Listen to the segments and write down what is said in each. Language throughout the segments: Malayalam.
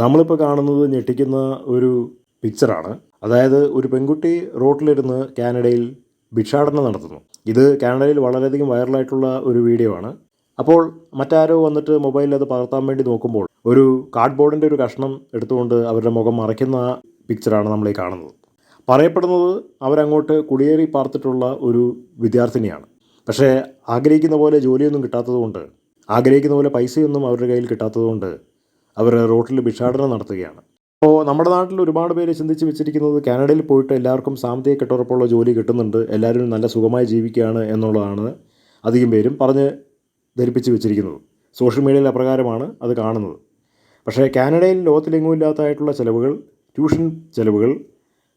നമ്മളിപ്പോൾ കാണുന്നത് ഞെട്ടിക്കുന്ന ഒരു പിക്ചറാണ് അതായത് ഒരു പെൺകുട്ടി റോട്ടിലിരുന്ന് കാനഡയിൽ ഭിക്ഷാടനം നടത്തുന്നു. ഇത് കാനഡയിൽ വളരെയധികം വൈറലായിട്ടുള്ള ഒരു വീഡിയോ ആണ്. അപ്പോൾ മറ്റാരോ വന്നിട്ട് മൊബൈലിൽ അത് പകർത്താൻ വേണ്ടി നോക്കുമ്പോൾ ഒരു കാർഡ്ബോർഡിന്റെ ഒരു കഷ്ണം എടുത്തുകൊണ്ട് അവരുടെ മുഖം മറയ്ക്കുന്ന പിക്ചറാണ് നമ്മൾ ഈ കാണുന്നത്. പറയപ്പെടുന്നത് അവരങ്ങോട്ട് കുടിയേറി പാർത്തിട്ടുള്ള ഒരു വിദ്യാർത്ഥിനിയാണ്. പക്ഷേ ആഗ്രഹിക്കുന്ന പോലെ ജോലിയൊന്നും കിട്ടാത്തതുകൊണ്ട് ആഗ്രഹിക്കുന്ന പോലെ പൈസയൊന്നും അവരുടെ കയ്യിൽ കിട്ടാത്തതുകൊണ്ട് അവർ റോട്ടിൽ ഭിക്ഷാടനം നടത്തുകയാണ്. അപ്പോൾ നമ്മുടെ നാട്ടിൽ ഒരുപാട് പേര് ചിന്തിച്ച് വെച്ചിരിക്കുന്നത് കാനഡയിൽ പോയിട്ട് എല്ലാവർക്കും സാമ്പത്തിക കെട്ടുറപ്പുള്ള ജോലി കിട്ടുന്നുണ്ട് എല്ലാവരും നല്ല സുഖമായി ജീവിക്കുകയാണ് എന്നുള്ളതാണ് അധികം പേരും പറഞ്ഞ് ധരിപ്പിച്ച് വെച്ചിരിക്കുന്നത്. സോഷ്യൽ മീഡിയയിൽ അപ്രകാരമാണ് അത് കാണുന്നത്. പക്ഷേ കാനഡയിൽ ലോകത്തിലെങ്ങും ഇല്ലാത്തതായിട്ടുള്ള ചിലവുകൾ ട്യൂഷൻ ചിലവുകൾ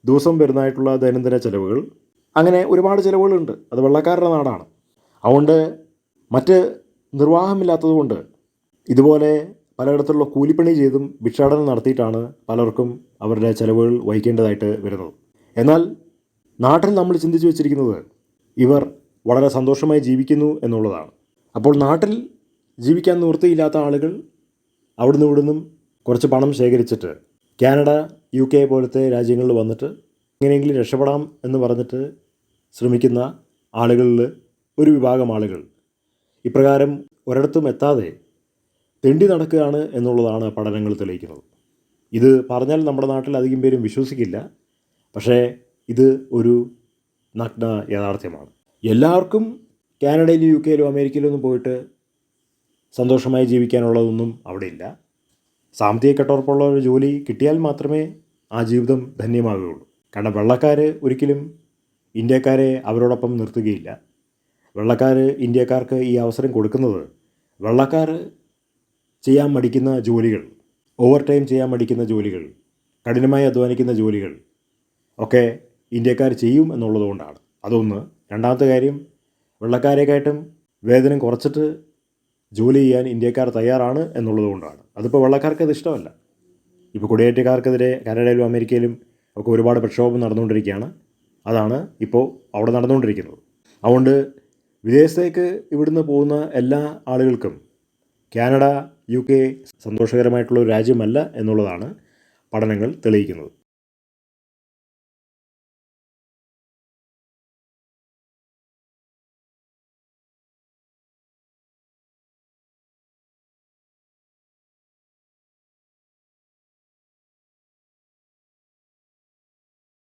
ദിവസം വരുന്നതായിട്ടുള്ള ദൈനംദിന ചിലവുകൾ അങ്ങനെ ഒരുപാട് ചിലവുകളുണ്ട്. അത് വെള്ളക്കാരുടെ നാടാണ്. അതുകൊണ്ട് മറ്റ് നിർവാഹമില്ലാത്തതുകൊണ്ട് ഇതുപോലെ പലയിടത്തുള്ള കൂലിപ്പണി ചെയ്തും ഭിക്ഷാടനം നടത്തിയിട്ടാണ് പലർക്കും അവരുടെ ചിലവുകൾ വഹിക്കേണ്ടതായിട്ട് വരുന്നത്. എന്നാൽ നാട്ടിൽ നമ്മൾ ചിന്തിച്ചു വെച്ചിരിക്കുന്നത് ഇവർ വളരെ സന്തോഷമായി ജീവിക്കുന്നു എന്നുള്ളതാണ്. അപ്പോൾ നാട്ടിൽ ജീവിക്കാൻ നിവൃത്തിയില്ലാത്ത ആളുകൾ അവിടുന്ന് ഇവിടുന്നും കുറച്ച് പണം ശേഖരിച്ചിട്ട് കാനഡ യു കെ പോലത്തെ രാജ്യങ്ങളിൽ വന്നിട്ട് എങ്ങനെയെങ്കിലും രക്ഷപ്പെടാം എന്ന് പറഞ്ഞിട്ട് ശ്രമിക്കുന്ന ആളുകളിൽ ഒരു വിഭാഗം ആളുകൾ ഇപ്രകാരം ഒരിടത്തും എത്താതെ തെണ്ടി നടക്കുകയാണ് എന്നുള്ളതാണ് പഠനങ്ങൾ തെളിയിക്കുന്നത്. ഇത് പറഞ്ഞാൽ നമ്മുടെ നാട്ടിൽ അധികം പേരും വിശ്വസിക്കില്ല. പക്ഷേ ഇത് ഒരു നഗ്ന യാഥാർത്ഥ്യമാണ്. എല്ലാവർക്കും കാനഡയിലും യു കെയിലും അമേരിക്കയിലും ഒന്നും പോയിട്ട് സന്തോഷമായി ജീവിക്കാനുള്ളതൊന്നും അവിടെ ഇല്ല സാമ്പത്തിക കെട്ടുറപ്പുള്ള ഒരു ജോലി കിട്ടിയാൽ മാത്രമേ ആ ജീവിതം ധന്യമാകുകയുള്ളൂ. കാരണം വെള്ളക്കാർ ഒരിക്കലും ഇന്ത്യക്കാരെ അവരോടൊപ്പം നിർത്തുകയില്ല. വെള്ളക്കാർ ഇന്ത്യക്കാർക്ക് ഈ അവസരം കൊടുക്കുന്നത് വെള്ളക്കാർ ചെയ്യാൻ മടിക്കുന്ന ജോലികൾ ഓവർ ടൈം ചെയ്യാൻ മടിക്കുന്ന ജോലികൾ കഠിനമായി അധ്വാനിക്കുന്ന ജോലികൾ ഒക്കെ ഇന്ത്യക്കാർ ചെയ്യും എന്നുള്ളതുകൊണ്ടാണ് അതൊന്ന്. രണ്ടാമത്തെ കാര്യം വെള്ളക്കാരെക്കാട്ടും വേതനം കുറച്ചിട്ട് ജോലി ചെയ്യാൻ ഇന്ത്യക്കാർ തയ്യാറാണ് എന്നുള്ളതുകൊണ്ടാണ് അതിപ്പോൾ വെള്ളക്കാർക്ക് അത് ഇഷ്ടമല്ല. ഇപ്പോൾ കുടിയേറ്റക്കാർക്കെതിരെ കാനഡയിലും അമേരിക്കയിലും ഒക്കെ ഒരുപാട് പ്രക്ഷോഭം നടന്നുകൊണ്ടിരിക്കുകയാണ്. അതാണ് ഇപ്പോൾ അവിടെ നടന്നുകൊണ്ടിരിക്കുന്നത്. അതുകൊണ്ട് വിദേശത്തേക്ക് ഇവിടുന്ന് പോകുന്ന എല്ലാ ആളുകൾക്കും കാനഡ യു കെ സന്തോഷകരമായിട്ടുള്ള ഒരു രാജ്യമല്ല എന്നുള്ളതാണ് പഠനങ്ങൾ തെളിയിക്കുന്നത്.